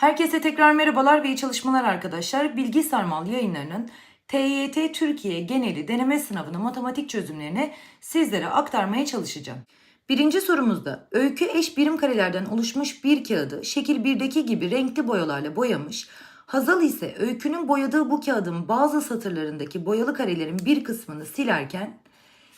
Herkese tekrar merhabalar ve iyi çalışmalar arkadaşlar. Bilgi Sarmal yayınlarının TYT Türkiye geneli deneme sınavının matematik çözümlerini sizlere aktarmaya çalışacağım. Birinci sorumuzda öykü eş birim karelerden oluşmuş bir kağıdı şekil 1'deki gibi renkli boyalarla boyamış. Hazal ise öykünün boyadığı bu kağıdın bazı satırlarındaki boyalı karelerin bir kısmını silerken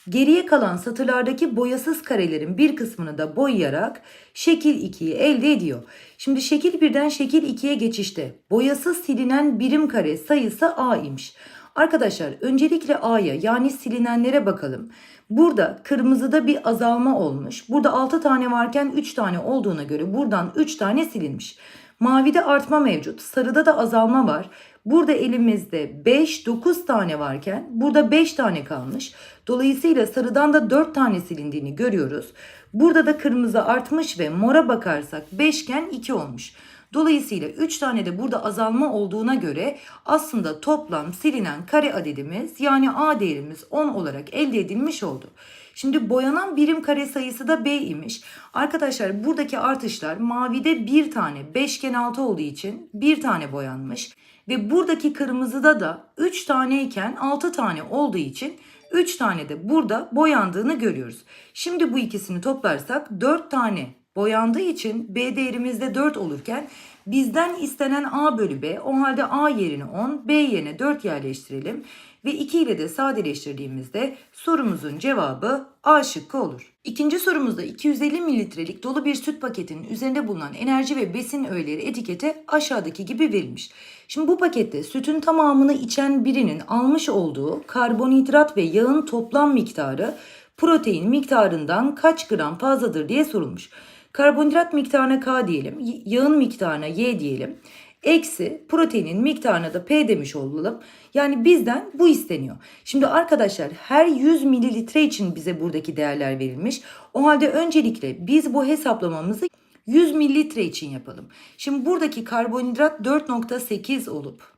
Geriye kalan satırlardaki boyasız karelerin bir kısmını da boyayarak şekil 2'yi elde ediyor. Şimdi şekil 1'den şekil 2'ye geçişte boyasız silinen birim kare sayısı A imiş. Arkadaşlar öncelikle A'ya yani silinenlere bakalım. Burada kırmızıda bir azalma olmuş. Burada 6 tane varken 3 tane olduğuna göre buradan 3 tane silinmiş. Mavide artma mevcut. Sarıda da azalma var. Burada elimizde 5, 9 tane varken burada 5 tane kalmış. Dolayısıyla sarıdan da 4 tane silindiğini görüyoruz. Burada da kırmızı artmış ve mora bakarsak 5 iken 2 olmuş. Dolayısıyla 3 tane de burada azalma olduğuna göre aslında toplam silinen kare adedimiz yani A değerimiz 10 olarak elde edilmiş oldu. Şimdi boyanan birim kare sayısı da B imiş. Arkadaşlar buradaki artışlar mavide bir tane beşgen altı olduğu için bir tane boyanmış. Ve buradaki kırmızıda da 3 tane iken 6 tane olduğu için 3 tane de burada boyandığını görüyoruz. Şimdi bu ikisini toplarsak 4 tane boyandığı için B değerimizde 4 olurken bizden istenen A bölü B o halde A yerine 10 B yerine 4 yerleştirelim ve 2 ile de sadeleştirdiğimizde sorumuzun cevabı A şıkkı olur. İkinci sorumuzda 250 mililitrelik dolu bir süt paketinin üzerinde bulunan enerji ve besin öğeleri etiketi aşağıdaki gibi verilmiş. Şimdi bu pakette sütün tamamını içen birinin almış olduğu karbonhidrat ve yağın toplam miktarı protein miktarından kaç gram fazladır diye sorulmuş. Karbonhidrat miktarına K diyelim, yağın miktarına Y diyelim. Eksi proteinin miktarına da P demiş olalım. Yani bizden bu isteniyor. Şimdi arkadaşlar her 100 mililitre için bize buradaki değerler verilmiş. O halde öncelikle biz bu hesaplamamızı 100 mililitre için yapalım. Şimdi buradaki karbonhidrat 4.8 olup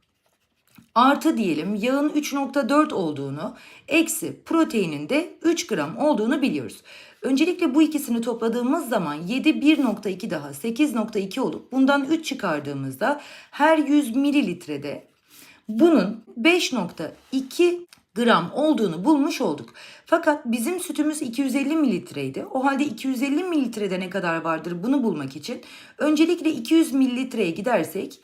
artı diyelim yağın 3.4 olduğunu eksi proteinin de 3 gram olduğunu biliyoruz. Öncelikle bu ikisini topladığımız zaman 7 1.2 daha 8.2 olup bundan 3 çıkardığımızda her 100 mililitrede bunun 5.2 gram olduğunu bulmuş olduk. Fakat bizim sütümüz 250 mililitreydi. O halde 250 mililitrede ne kadar vardır bunu bulmak için öncelikle 200 mililitreye gidersek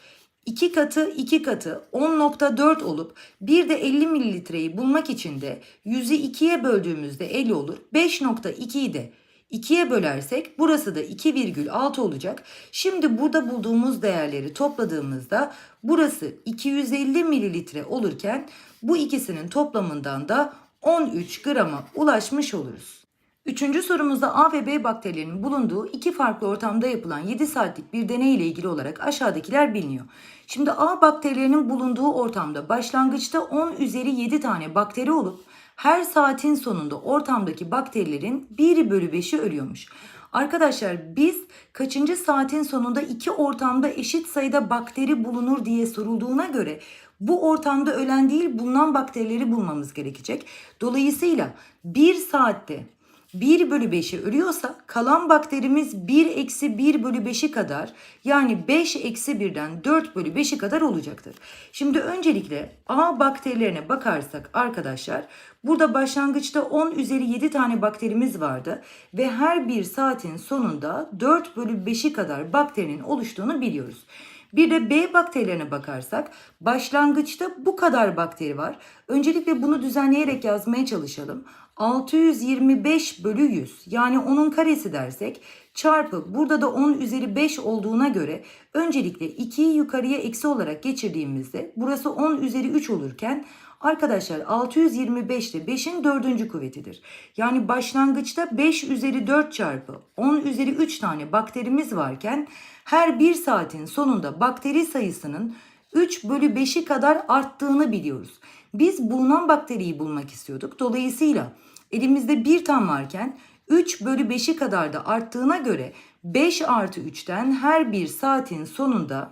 2 katı 2 katı 10.4 olup bir de 50 mililitreyi bulmak için de 100'ü 2'ye böldüğümüzde 50 olur. 5.2'yi de 2'ye bölersek burası da 2,6 olacak. Şimdi burada bulduğumuz değerleri topladığımızda burası 250 mililitre olurken bu ikisinin toplamından da 13 grama ulaşmış oluruz. Üçüncü sorumuzda A ve B bakterilerinin bulunduğu iki farklı ortamda yapılan 7 saatlik bir deney ile ilgili olarak aşağıdakiler biliniyor. Şimdi A bakterilerinin bulunduğu ortamda başlangıçta 10 üzeri 7 tane bakteri olup her saatin sonunda ortamdaki bakterilerin 1 bölü 5'i ölüyormuş. Arkadaşlar biz kaçıncı saatin sonunda iki ortamda eşit sayıda bakteri bulunur diye sorulduğuna göre bu ortamda ölen değil bulunan bakterileri bulmamız gerekecek. Dolayısıyla bir saatte 1 bölü 5'i ölüyorsa kalan bakterimiz 1 eksi 1 bölü 5'i kadar yani 5 eksi 1'den 4 bölü 5'i kadar olacaktır. Şimdi öncelikle A bakterilerine bakarsak arkadaşlar burada başlangıçta 10 üzeri 7 tane bakterimiz vardı ve her bir saatin sonunda 4 bölü 5'i kadar bakterinin oluştuğunu biliyoruz. Bir de B bakterilerine bakarsak başlangıçta bu kadar bakteri var. Öncelikle bunu düzenleyerek yazmaya çalışalım. 625 bölü 100 yani onun karesi dersek çarpı burada da 10 üzeri 5 olduğuna göre öncelikle 2'yi yukarıya eksi olarak geçirdiğimizde burası 10 üzeri 3 olurken arkadaşlar 625 de 5'in 4. kuvvetidir. Yani başlangıçta 5 üzeri 4 çarpı 10 üzeri 3 tane bakterimiz varken her bir saatin sonunda bakteri sayısının 3 bölü 5'i kadar arttığını biliyoruz. Biz bulunan bakteriyi bulmak istiyorduk. Dolayısıyla elimizde bir tam varken 3 bölü 5'i kadar da arttığına göre 5 artı 3'ten her bir saatin sonunda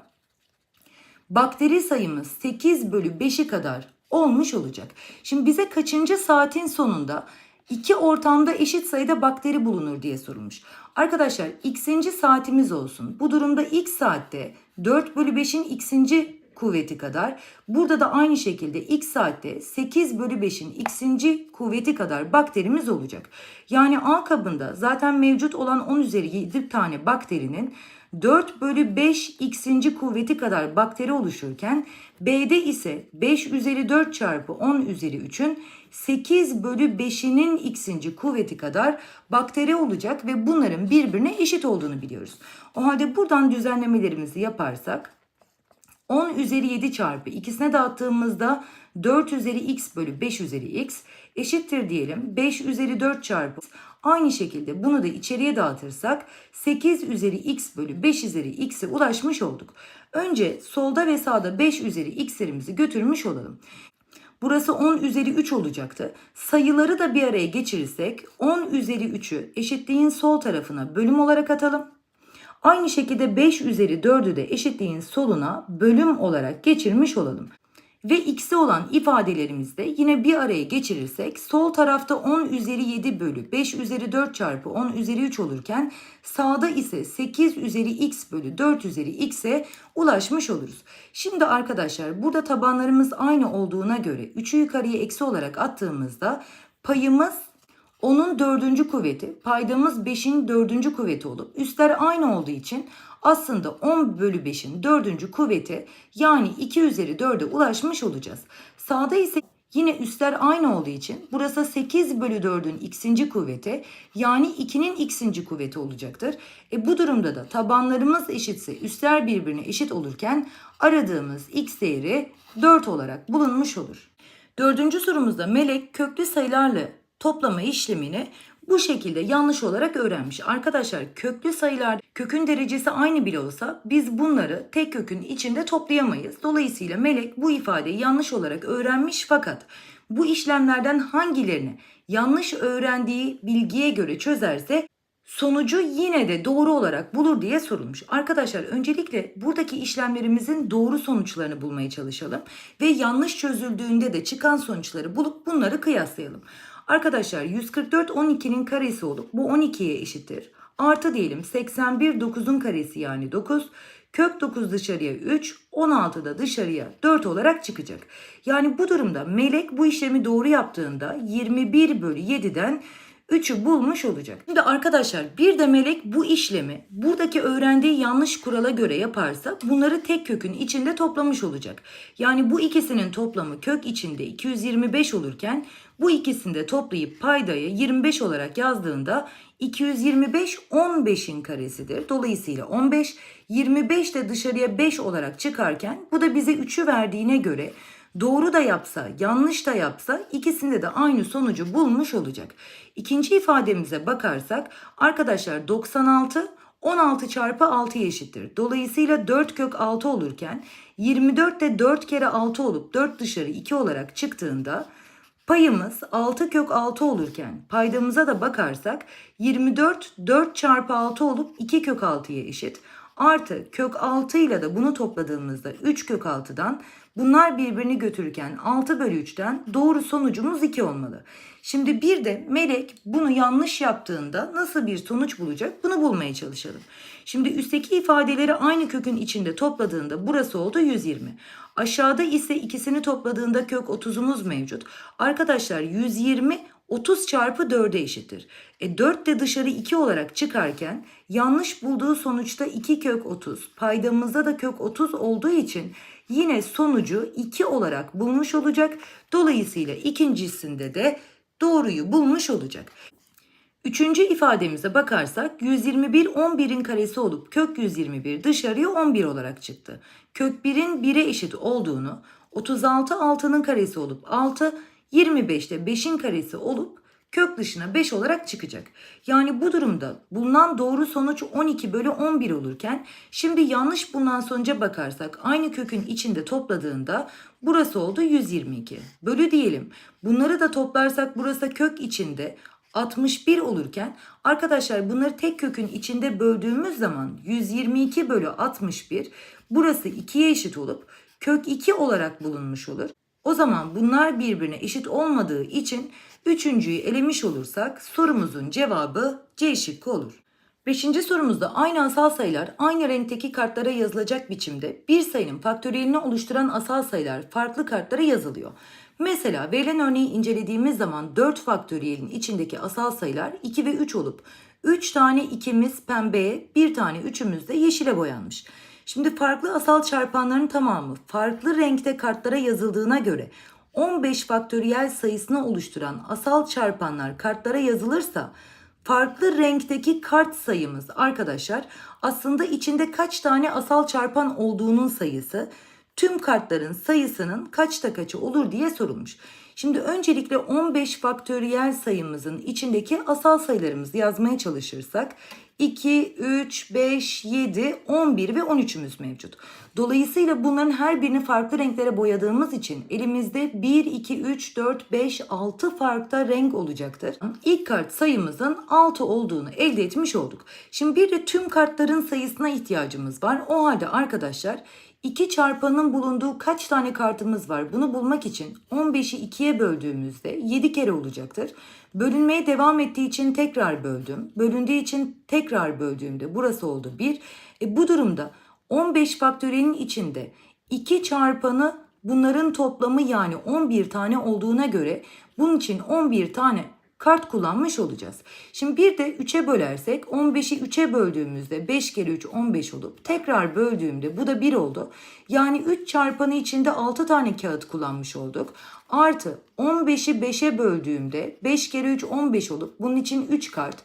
bakteri sayımız 8 bölü 5'i kadar olmuş olacak. Şimdi bize kaçıncı saatin sonunda iki ortamda eşit sayıda bakteri bulunur diye sorulmuş. Arkadaşlar x'inci saatimiz olsun. Bu durumda x saatte 4 bölü 5'in x'inci kuvveti kadar. Burada da aynı şekilde x saatte 8 bölü 5'in x'inci kuvveti kadar bakterimiz olacak. Yani A kabında zaten mevcut olan 10 üzeri 7 tane bakterinin 4 bölü 5 x'inci kuvveti kadar bakteri oluşurken B'de ise 5 üzeri 4 çarpı 10 üzeri 3'ün 8 bölü 5'inin x'inci kuvveti kadar bakteri olacak ve bunların birbirine eşit olduğunu biliyoruz. O halde buradan düzenlemelerimizi yaparsak 10 üzeri 7 çarpı ikisine dağıttığımızda 4 üzeri x bölü 5 üzeri x eşittir diyelim 5 üzeri 4 çarpı aynı şekilde bunu da içeriye dağıtırsak 8 üzeri x bölü 5 üzeri x'e ulaşmış olduk. Önce solda ve sağda 5 üzeri x'lerimizi götürmüş olalım. Burası 10 üzeri 3 olacaktı. Sayıları da bir araya geçirirsek 10 üzeri 3'ü eşitliğin sol tarafına bölüm olarak atalım. Aynı şekilde 5 üzeri 4'ü de eşitliğin soluna bölüm olarak geçirmiş olalım. Ve x'e olan ifadelerimizi de yine bir araya geçirirsek sol tarafta 10 üzeri 7 bölü 5 üzeri 4 çarpı 10 üzeri 3 olurken sağda ise 8 üzeri x bölü 4 üzeri x'e ulaşmış oluruz. Şimdi arkadaşlar burada tabanlarımız aynı olduğuna göre 3'ü yukarıya eksi olarak attığımızda payımız onun dördüncü kuvveti, paydamız 5'in dördüncü kuvveti olup üstler aynı olduğu için aslında 10 bölü 5'in dördüncü kuvveti yani 2 üzeri 4'e ulaşmış olacağız. Sağda ise yine üstler aynı olduğu için burası 8 bölü 4'ün x'inci kuvveti yani 2'nin x'inci kuvveti olacaktır. E bu durumda da tabanlarımız eşitse üstler birbirine eşit olurken aradığımız x değeri 4 olarak bulunmuş olur. Dördüncü sorumuzda Melek köklü sayılarla toplama işlemini bu şekilde yanlış olarak öğrenmiş. Arkadaşlar köklü sayılar kökün derecesi aynı bile olsa biz bunları tek kökün içinde toplayamayız. Dolayısıyla Melek bu ifadeyi yanlış olarak öğrenmiş fakat bu işlemlerden hangilerini yanlış öğrendiği bilgiye göre çözerse sonucu yine de doğru olarak bulur diye sorulmuş. Arkadaşlar öncelikle buradaki işlemlerimizin doğru sonuçlarını bulmaya çalışalım ve yanlış çözüldüğünde de çıkan sonuçları bulup bunları kıyaslayalım. Arkadaşlar 144 12'nin karesi olup bu 12'ye eşittir. Artı diyelim 81 9'un karesi yani 9. Kök 9 dışarıya 3, 16 da dışarıya 4 olarak çıkacak. Yani bu durumda melek bu işlemi doğru yaptığında 21 bölü 7'den 3'ü bulmuş olacak. Şimdi arkadaşlar bir de melek bu işlemi buradaki öğrendiği yanlış kurala göre yaparsa bunları tek kökün içinde toplamış olacak. Yani bu ikisinin toplamı kök içinde 225 olurken bu ikisini de toplayıp paydayı 25 olarak yazdığında 225 15'in karesidir. Dolayısıyla 15 25 de dışarıya 5 olarak çıkarken bu da bize 3'ü verdiğine göre doğru da yapsa, yanlış da yapsa ikisinde de aynı sonucu bulmuş olacak. İkinci ifademize bakarsak arkadaşlar 96 16 çarpı 6'ya eşittir. Dolayısıyla 4 kök 6 olurken 24 de 4 kere 6 olup 4 dışarı 2 olarak çıktığında Payımız 6 kök 6 olurken paydamıza da bakarsak 24 4 çarpı 6 olup 2 kök 6'ya eşit. Artı kök 6 ile de bunu topladığımızda 3 kök 6'dan bunlar birbirini götürürken 6 bölü 3'ten doğru sonucumuz 2 olmalı. Şimdi bir de melek bunu yanlış yaptığında nasıl bir sonuç bulacak bunu bulmaya çalışalım. Şimdi üstteki ifadeleri aynı kökün içinde topladığında burası oldu 120. Aşağıda ise ikisini topladığında kök 30'umuz mevcut. Arkadaşlar 120 30 çarpı 4'e eşittir. E 4 de dışarı 2 olarak çıkarken yanlış bulduğu sonuçta 2 kök 30. Paydamızda da kök 30 olduğu için yine sonucu 2 olarak bulmuş olacak. Dolayısıyla ikincisinde de doğruyu bulmuş olacak. Üçüncü ifademize bakarsak 121 11'in karesi olup kök 121 dışarıya 11 olarak çıktı. Kök 1'in 1'e eşit olduğunu 36 6'nın karesi olup 6 25'te 5'in karesi olup kök dışına 5 olarak çıkacak. Yani bu durumda bulunan doğru sonuç 12 bölü 11 olurken şimdi yanlış bulunan sonuca bakarsak aynı kökün içinde topladığında burası oldu 122. Bölü diyelim. Bunları da toplarsak burası kök içinde 61 olurken arkadaşlar bunları tek kökün içinde böldüğümüz zaman 122 bölü 61 burası 2'ye eşit olup kök 2 olarak bulunmuş olur. O zaman bunlar birbirine eşit olmadığı için üçüncüyü elemiş olursak sorumuzun cevabı C şıkkı olur. Beşinci sorumuzda aynı asal sayılar aynı renkteki kartlara yazılacak biçimde bir sayının faktöriyelini oluşturan asal sayılar farklı kartlara yazılıyor. Mesela verilen örneği incelediğimiz zaman 4 faktöriyelin içindeki asal sayılar 2 ve 3 olup 3 tane 2'miz pembeye, 1 tane 3'ümüz de yeşile boyanmış. Şimdi farklı asal çarpanların tamamı farklı renkte kartlara yazıldığına göre 15 faktöriyel sayısını oluşturan asal çarpanlar kartlara yazılırsa farklı renkteki kart sayımız arkadaşlar aslında içinde kaç tane asal çarpan olduğunun sayısı tüm kartların sayısının kaçta kaçı olur diye sorulmuş. Şimdi öncelikle 15 faktöriyel sayımızın içindeki asal sayılarımızı yazmaya çalışırsak 2, 3, 5, 7, 11 ve 13'ümüz mevcut. Dolayısıyla bunların her birini farklı renklere boyadığımız için elimizde 1, 2, 3, 4, 5, 6 farklı renk olacaktır. İlk kart sayımızın 6 olduğunu elde etmiş olduk. Şimdi bir de tüm kartların sayısına ihtiyacımız var. O halde arkadaşlar 2 çarpanın bulunduğu kaç tane kartımız var? Bunu bulmak için 15'i 2'ye böldüğümüzde 7 kere olacaktır. Bölünmeye devam ettiği için tekrar böldüm. Bölündüğü için tekrar böldüğümde burası oldu 1. E bu durumda 15 faktöriyelin içinde 2 çarpanı bunların toplamı yani 11 tane olduğuna göre bunun için 11 tane kart kullanmış olacağız. Şimdi bir de 3'e bölersek 15'i 3'e böldüğümüzde 5 kere 3 15 olup tekrar böldüğümde bu da 1 oldu. Yani 3 çarpanı içinde 6 tane kağıt kullanmış olduk. Artı 15'i 5'e böldüğümde 5 kere 3 15 olup bunun için 3 kart.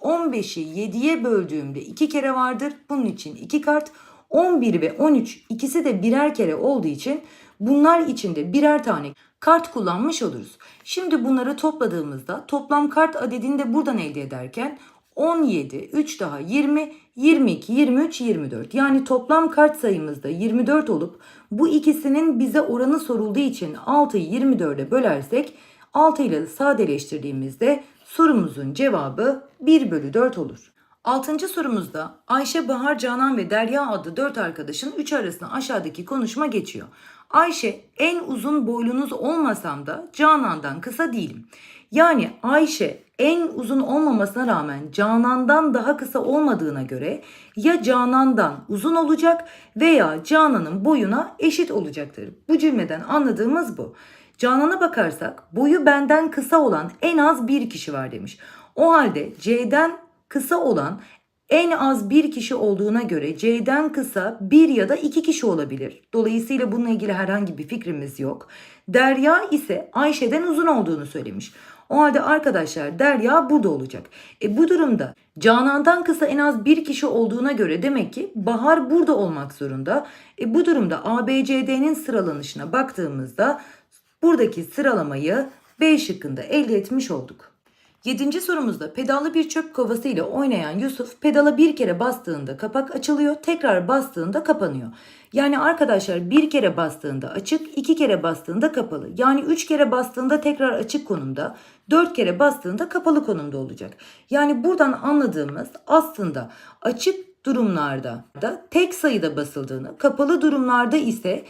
15'i 7'ye böldüğümde 2 kere vardır. Bunun için 2 kart. 11 ve 13 ikisi de birer kere olduğu için bunlar içinde birer tane kart kullanmış oluruz. Şimdi bunları topladığımızda toplam kart adedini de buradan elde ederken 17, 3 daha 20, 22, 23, 24. Yani toplam kart sayımızda 24 olup bu ikisinin bize oranı sorulduğu için 6'yı 24'e bölersek 6 ile sadeleştirdiğimizde sorumuzun cevabı 1 bölü 4 olur. Altıncı sorumuzda Ayşe, Bahar, Canan ve Derya adlı dört arkadaşın üç arasında aşağıdaki konuşma geçiyor. Ayşe en uzun boylunuz olmasam da Canan'dan kısa değilim. Yani Ayşe en uzun olmamasına rağmen Canan'dan daha kısa olmadığına göre ya Canan'dan uzun olacak veya Canan'ın boyuna eşit olacaktır. Bu cümleden anladığımız bu. Canan'a bakarsak boyu benden kısa olan en az bir kişi var demiş. O halde C'den kısa olan en az bir kişi olduğuna göre C'den kısa bir ya da iki kişi olabilir. Dolayısıyla bununla ilgili herhangi bir fikrimiz yok. Derya ise Ayşe'den uzun olduğunu söylemiş. O halde arkadaşlar Derya burada olacak. E bu durumda Canan'dan kısa en az bir kişi olduğuna göre demek ki Bahar burada olmak zorunda. E bu durumda ABCD'nin sıralanışına baktığımızda buradaki sıralamayı B şıkkında elde etmiş olduk. Yedinci sorumuzda pedallı bir çöp kovası ile oynayan Yusuf pedala bir kere bastığında kapak açılıyor, tekrar bastığında kapanıyor. Yani arkadaşlar bir kere bastığında açık, iki kere bastığında kapalı. Yani üç kere bastığında tekrar açık konumda, dört kere bastığında kapalı konumda olacak. Yani buradan anladığımız aslında açık durumlarda da tek sayıda basıldığını, kapalı durumlarda ise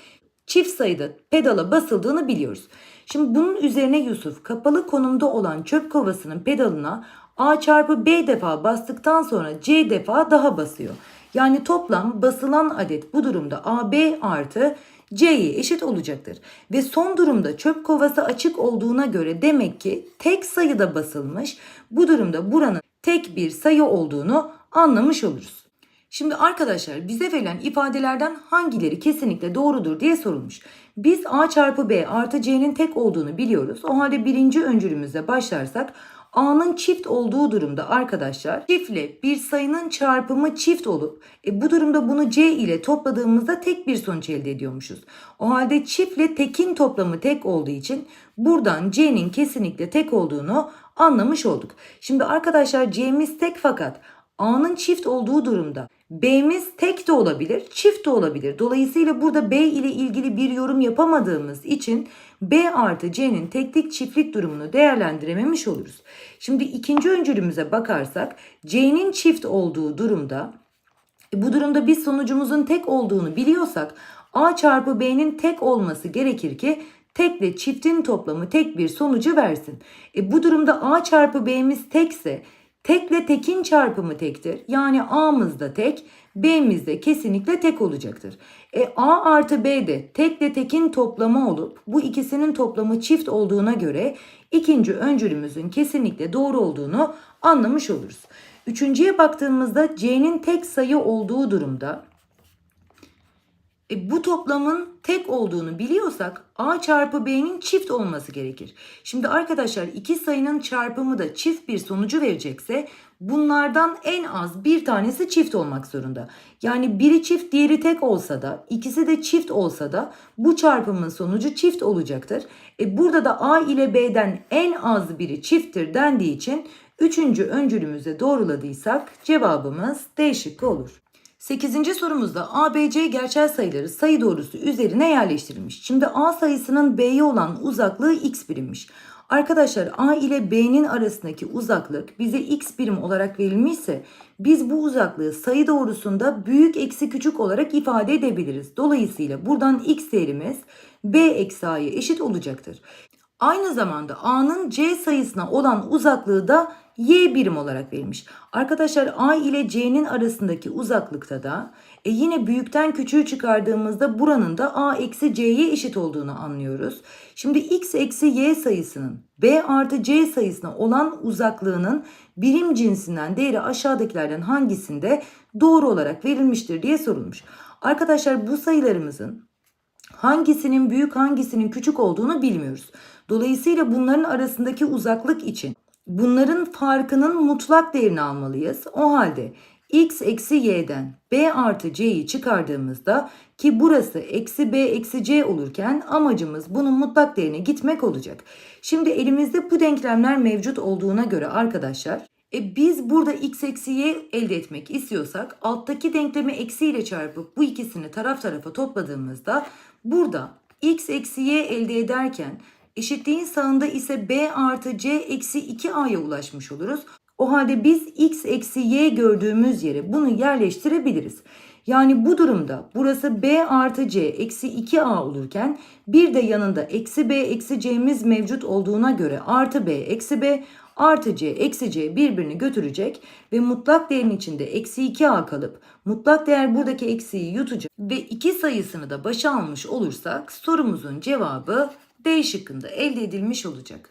çift sayıda pedala basıldığını biliyoruz. Şimdi bunun üzerine Yusuf kapalı konumda olan çöp kovasının pedalına A çarpı B defa bastıktan sonra C defa daha basıyor. Yani toplam basılan adet bu durumda AB artı C'ye eşit olacaktır. Ve son durumda çöp kovası açık olduğuna göre demek ki tek sayıda basılmış. Bu durumda buranın tek bir sayı olduğunu anlamış oluruz. Şimdi arkadaşlar bize verilen ifadelerden hangileri kesinlikle doğrudur diye sorulmuş. Biz A çarpı B artı C'nin tek olduğunu biliyoruz. O halde birinci öncülümüzle başlarsak A'nın çift olduğu durumda arkadaşlar çiftle bir sayının çarpımı çift olup e, bu durumda bunu C ile topladığımızda tek bir sonuç elde ediyormuşuz. O halde çiftle tekin toplamı tek olduğu için buradan C'nin kesinlikle tek olduğunu anlamış olduk. Şimdi arkadaşlar C'miz tek fakat A'nın çift olduğu durumda B'miz tek de olabilir, çift de olabilir. Dolayısıyla burada B ile ilgili bir yorum yapamadığımız için B artı C'nin teklik çiftlik durumunu değerlendirememiş oluruz. Şimdi ikinci öncülümüze bakarsak C'nin çift olduğu durumda e, bu durumda biz sonucumuzun tek olduğunu biliyorsak A çarpı B'nin tek olması gerekir ki tekle çiftin toplamı tek bir sonucu versin. E, bu durumda A çarpı B'miz tekse Tekle tekin çarpımı tektir. Yani A'mız da tek, B'miz de kesinlikle tek olacaktır. E, A artı B de tekle tekin toplamı olup bu ikisinin toplamı çift olduğuna göre ikinci öncülümüzün kesinlikle doğru olduğunu anlamış oluruz. Üçüncüye baktığımızda C'nin tek sayı olduğu durumda e, bu toplamın tek olduğunu biliyorsak A çarpı B'nin çift olması gerekir. Şimdi arkadaşlar iki sayının çarpımı da çift bir sonucu verecekse bunlardan en az bir tanesi çift olmak zorunda. Yani biri çift diğeri tek olsa da ikisi de çift olsa da bu çarpımın sonucu çift olacaktır. E burada da A ile B'den en az biri çifttir dendiği için üçüncü öncülümüze doğruladıysak cevabımız D şıkkı olur. 8. sorumuzda ABC gerçel sayıları sayı doğrusu üzerine yerleştirilmiş. Şimdi A sayısının B'ye olan uzaklığı x birimmiş. Arkadaşlar A ile B'nin arasındaki uzaklık bize x birim olarak verilmişse biz bu uzaklığı sayı doğrusunda büyük eksi küçük olarak ifade edebiliriz. Dolayısıyla buradan x değerimiz B eksi A'ya eşit olacaktır. Aynı zamanda A'nın C sayısına olan uzaklığı da y birim olarak verilmiş. Arkadaşlar A ile C'nin arasındaki uzaklıkta da e yine büyükten küçüğü çıkardığımızda buranın da A eksi C'ye eşit olduğunu anlıyoruz. Şimdi x eksi y sayısının B artı C sayısına olan uzaklığının birim cinsinden değeri aşağıdakilerden hangisinde doğru olarak verilmiştir diye sorulmuş. Arkadaşlar bu sayılarımızın hangisinin büyük hangisinin küçük olduğunu bilmiyoruz. Dolayısıyla bunların arasındaki uzaklık için bunların farkının mutlak değerini almalıyız. O halde x eksi y'den b artı c'yi çıkardığımızda ki burası eksi b eksi c olurken amacımız bunun mutlak değerine gitmek olacak. Şimdi elimizde bu denklemler mevcut olduğuna göre arkadaşlar e biz burada x eksi y elde etmek istiyorsak alttaki denklemi eksi ile çarpıp bu ikisini taraf tarafa topladığımızda burada x eksi y elde ederken eşitliğin sağında ise b artı c eksi 2a'ya ulaşmış oluruz. O halde biz x eksi y gördüğümüz yere bunu yerleştirebiliriz. Yani bu durumda burası b artı c eksi 2a olurken bir de yanında eksi b eksi c'miz mevcut olduğuna göre artı b eksi b artı c eksi c birbirini götürecek ve mutlak değerin içinde eksi 2a kalıp mutlak değer buradaki eksiği yutacak ve iki sayısını da başa almış olursak sorumuzun cevabı D şıkkında elde edilmiş olacak.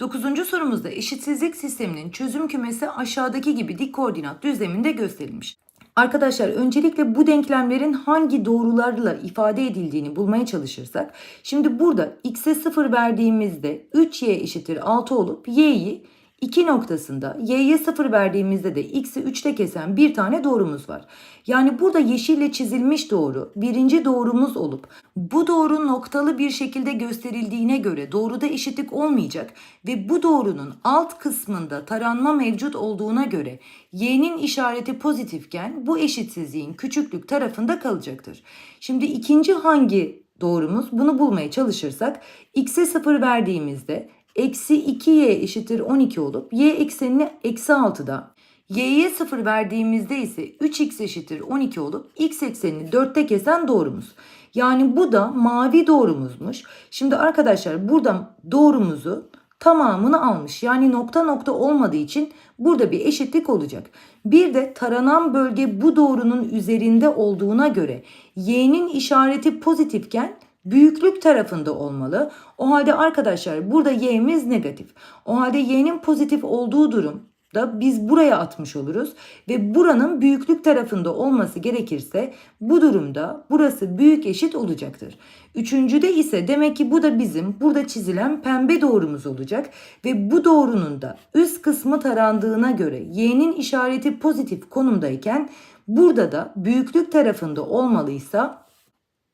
Dokuzuncu sorumuzda eşitsizlik sisteminin çözüm kümesi aşağıdaki gibi dik koordinat düzleminde gösterilmiş. Arkadaşlar öncelikle bu denklemlerin hangi doğrularla ifade edildiğini bulmaya çalışırsak. Şimdi burada x'e 0 verdiğimizde 3y eşittir 6 olup y'yi 2 noktasında y'ye 0 verdiğimizde de x'i 3'te kesen bir tane doğrumuz var. Yani burada yeşille çizilmiş doğru birinci doğrumuz olup bu doğru noktalı bir şekilde gösterildiğine göre doğruda eşitlik olmayacak ve bu doğrunun alt kısmında taranma mevcut olduğuna göre y'nin işareti pozitifken bu eşitsizliğin küçüklük tarafında kalacaktır. Şimdi ikinci hangi doğrumuz bunu bulmaya çalışırsak x'e 0 verdiğimizde eksi 2y eşittir 12 olup y eksenini eksi 6'da y'ye 0 verdiğimizde ise 3x eşittir 12 olup x eksenini 4'te kesen doğrumuz. Yani bu da mavi doğrumuzmuş. Şimdi arkadaşlar burada doğrumuzu tamamını almış. Yani nokta nokta olmadığı için burada bir eşitlik olacak. Bir de taranan bölge bu doğrunun üzerinde olduğuna göre y'nin işareti pozitifken büyüklük tarafında olmalı. O halde arkadaşlar burada y'miz negatif. O halde y'nin pozitif olduğu durum da biz buraya atmış oluruz ve buranın büyüklük tarafında olması gerekirse bu durumda burası büyük eşit olacaktır. Üçüncüde ise demek ki bu da bizim burada çizilen pembe doğrumuz olacak ve bu doğrunun da üst kısmı tarandığına göre y'nin işareti pozitif konumdayken burada da büyüklük tarafında olmalıysa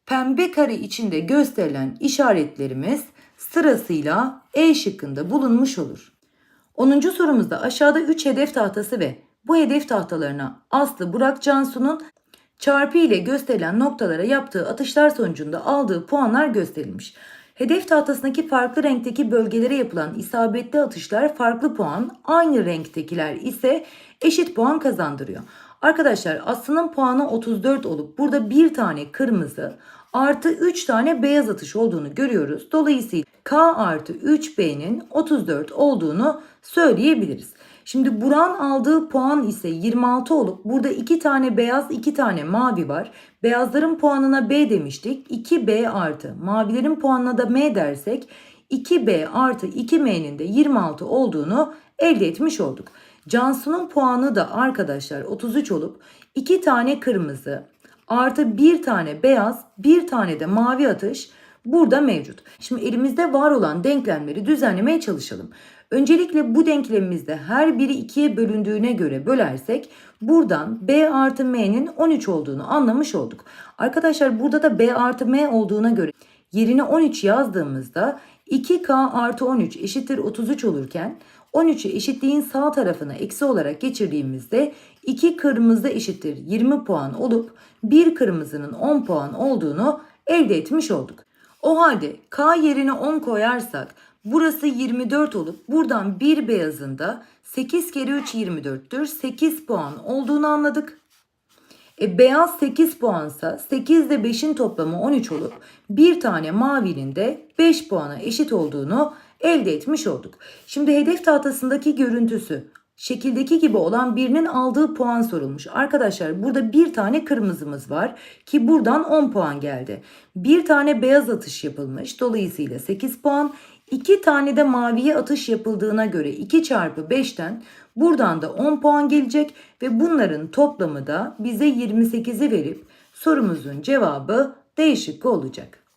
pembe kare içinde gösterilen işaretlerimiz sırasıyla E şıkkında bulunmuş olur. 10. sorumuzda aşağıda 3 hedef tahtası ve bu hedef tahtalarına Aslı Burak Cansu'nun çarpı ile gösterilen noktalara yaptığı atışlar sonucunda aldığı puanlar gösterilmiş. Hedef tahtasındaki farklı renkteki bölgelere yapılan isabetli atışlar farklı puan, aynı renktekiler ise eşit puan kazandırıyor. Arkadaşlar Aslı'nın puanı 34 olup burada bir tane kırmızı artı 3 tane beyaz atış olduğunu görüyoruz. Dolayısıyla K artı 3B'nin 34 olduğunu söyleyebiliriz. Şimdi Buran aldığı puan ise 26 olup burada 2 tane beyaz 2 tane mavi var. Beyazların puanına B demiştik. 2B artı. Mavilerin puanına da M dersek 2B artı 2M'nin de 26 olduğunu elde etmiş olduk. Cansu'nun puanı da arkadaşlar 33 olup 2 tane kırmızı artı 1 tane beyaz 1 tane de mavi atış burada mevcut. Şimdi elimizde var olan denklemleri düzenlemeye çalışalım. Öncelikle bu denklemimizde her biri ikiye bölündüğüne göre bölersek buradan B artı M'nin 13 olduğunu anlamış olduk. Arkadaşlar burada da B artı M olduğuna göre yerine 13 yazdığımızda 2K artı 13 eşittir 33 olurken 13'ü eşitliğin sağ tarafına eksi olarak geçirdiğimizde 2 kırmızı eşittir 20 puan olup 1 kırmızının 10 puan olduğunu elde etmiş olduk. O halde K yerine 10 koyarsak burası 24 olup buradan bir beyazında 8 kere 3 24'tür. 8 puan olduğunu anladık. E, beyaz 8 puansa 8 ile 5'in toplamı 13 olup bir tane mavinin de 5 puana eşit olduğunu elde etmiş olduk. Şimdi hedef tahtasındaki görüntüsü şekildeki gibi olan birinin aldığı puan sorulmuş. Arkadaşlar burada bir tane kırmızımız var ki buradan 10 puan geldi. Bir tane beyaz atış yapılmış dolayısıyla 8 puan. 2 tane de maviye atış yapıldığına göre 2 çarpı 5'ten buradan da 10 puan gelecek ve bunların toplamı da bize 28'i verip sorumuzun cevabı D şıkkı olacak.